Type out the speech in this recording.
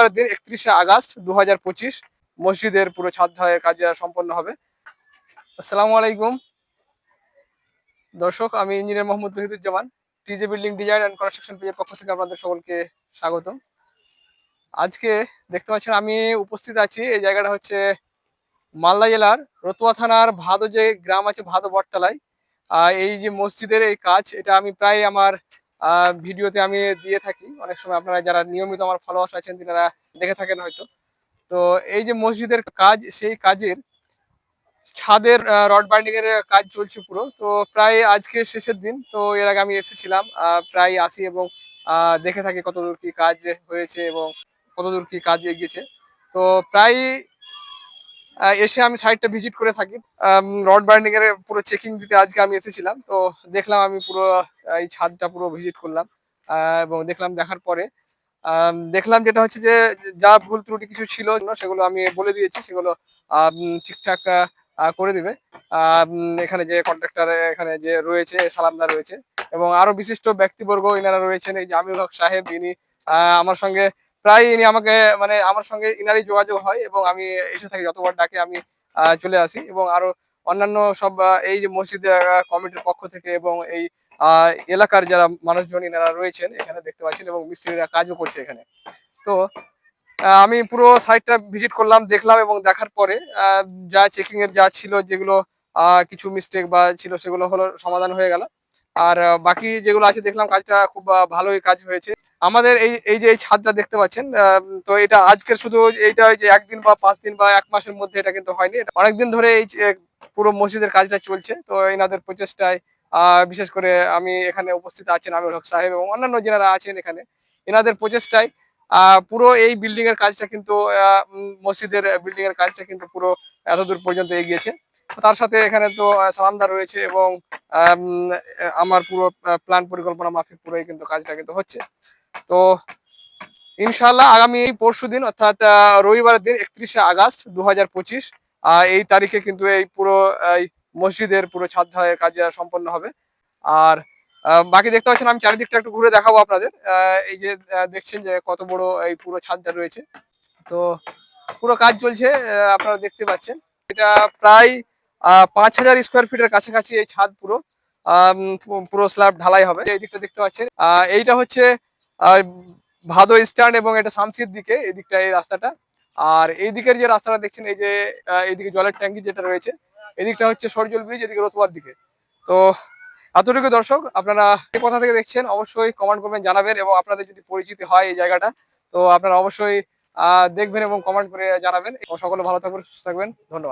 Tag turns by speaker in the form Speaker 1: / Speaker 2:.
Speaker 1: রবিবারের দিন একত্রিশে আগস্ট দুহাজার পঁচিশ মসজিদের পুরো ছাদ ঢালাইয়ের কাজ সম্পন্ন হবে। আসসালামু আলাইকুম। দর্শক, আমি engineer Mohammad Tahiduzzaman, TJ building design and construction পেজের পক্ষ থেকে আপনাদের সকলকে স্বাগতম। আজকে দেখতে পাচ্ছেন, আমি উপস্থিত আছি, এই জায়গাটা হচ্ছে মালদা জেলার রতুয়া থানার ভাদো যে গ্রাম আছে, ভাদো বটতলায়। এই যে মসজিদের এই কাজ, এটা আমি প্রায় আমার ভিডিওতে আমি দিয়ে থাকি। অনেক সময় আপনারা যারা নিয়মিত আমার ফলোয়ার্স আছেন, তিনারা দেখে থাকেন হয়তো। তো এই যে মসজিদের কাজ, সেই কাজের ছাদের রড বাইন্ডিং এর কাজ চলছে পুরো। তো প্রায় আজকে শেষের দিন, তো এর আগে আমি এসেছিলাম। প্রায় আসি এবং দেখে থাকি কতদূর কি কাজ হয়েছে এবং কতদূর কি কাজ এগিয়েছে। তো প্রায় এসে আমি সাইডটা ভিজিট করে থাকি। রড বাইন্ডিং এর পুরো চেকিং দিতে আজকে আমি এসেছিলাম। তো দেখলাম আমি পুরো এই ছাদটা পুরো ভিজিট করলাম। এবং দেখলাম দেখার পরে দেখলাম যেটা হচ্ছে যে, যা ভুল ত্রুটি কিছু ছিল, সেগুলো আমি বলে দিয়েছি, সেগুলো ঠিকঠাক করে দিবে। এখানে যে কন্ট্রাক্টর এখানে যে রয়েছে, সালামদার রয়েছে। এবং আরও বিশিষ্ট ব্যক্তিবর্গ ইনারা রয়েছেন। এই আমির হক সাহেব, ইনি আমার সঙ্গে প্রায় ইনি আমাকে মানে আমার সঙ্গে ইনারই যোগাযোগ হয় এবং আমি এসে থাকি, যতবার ডাকে আমি চলে আসি এবং আরও অন্যান্য সব এই যে মসজিদ কমিটির পক্ষ থেকে এবং এই এলাকার যারা মানুষজন ইনারা রয়েছেন এখানে দেখতে পাচ্ছেন এবং মিস্ত্রিরা কাজও করছে এখানে। তো আমি পুরো সাইটটা ভিজিট করলাম, দেখলাম এবং দেখার পরে যা চেকিং এর যা ছিল যেগুলো কিছু মিস্টেক বা ছিল সেগুলো হলো সমাধান হয়ে গেল। আর বাকি যেগুলো আছে দেখলাম কাজটা খুব ভালোই কাজ হয়েছে। আমাদের এই এই যে এই ছাদটা দেখতে পাচ্ছেন তো এটা আজকের শুধু এইটা একদিন বা পাঁচ দিন বা এক মাসের মধ্যে এটা কিন্তু হয়নি। অনেকদিন ধরে এই পুরো মসজিদের কাজটা চলছে, তো এনাদের প্রচেষ্টায় বিশেষ করে আমি এখানে উপস্থিত আছেন আমির হক সাহেব এবং অন্যান্য যারা আছেন এখানে, এনাদের প্রচেষ্টায় পুরো এই বিল্ডিং এর কাজটা কিন্তু মসজিদের বিল্ডিং এর কাজটা কিন্তু পুরো এতদূর পর্যন্ত এগিয়েছে। তার সাথে এখানে তো সালামদার রয়েছে এবং আমার পুরো প্ল্যান পরিকল্পনা মাফিক পুরোই কিন্তু কাজটা কিন্তু হচ্ছে। তো ইনশাল্লাহ আগামী এই পরশু দিন, অর্থাৎ রবিবারের দিন একত্রিশে আগস্ট দু হাজার পঁচিশ এই তারিখে কিন্তু এই পুরো, এই মসজিদের পুরো ছাদ ঢালাইয়ের কাজ সম্পন্ন হবে। আর বাকি দেখতে পাচ্ছেন, আমি চারিদিকটা একটু ঘুরে দেখাবো আপনাদের। এই যে দেখছেন যে কত বড় এই পুরো ছাদটা রয়েছে। তো পুরো কাজ চলছে আপনারা দেখতে পাচ্ছেন। এটা প্রায় পাঁচ হাজার স্কোয়ার ফিটের কাছাকাছি এই ছাদ পুরো। পুরো স্ল্যাব ঢালাই হবে। এই দিকটা দেখতে পাচ্ছেন। এইটা হচ্ছে ভাদো স্ট্যান্ড এবং এটা শামসির দিকে, এই দিকটা, এই রাস্তাটা। আর এই দিকের যে রাস্তাটা দেখছেন, এই যে এইদিকে জলের ট্যাঙ্কি যেটা রয়েছে এদিকটা হচ্ছে সরজল ব্রিজ, এদিকে রতুয়ার দিকে। তো, এতটুকু দর্শক, আপনারা এই কথা থেকে দেখছেন, অবশ্যই কমেন্ট করবেন, জানাবেন, এবং আপনাদের যদি পরিচিতি হয় এই জায়গাটা, তো আপনারা অবশ্যই দেখবেন এবং কমেন্ট করে জানাবেন। সকলে ভালো থাকবেন সুস্থ থাকবেন। ধন্যবাদ।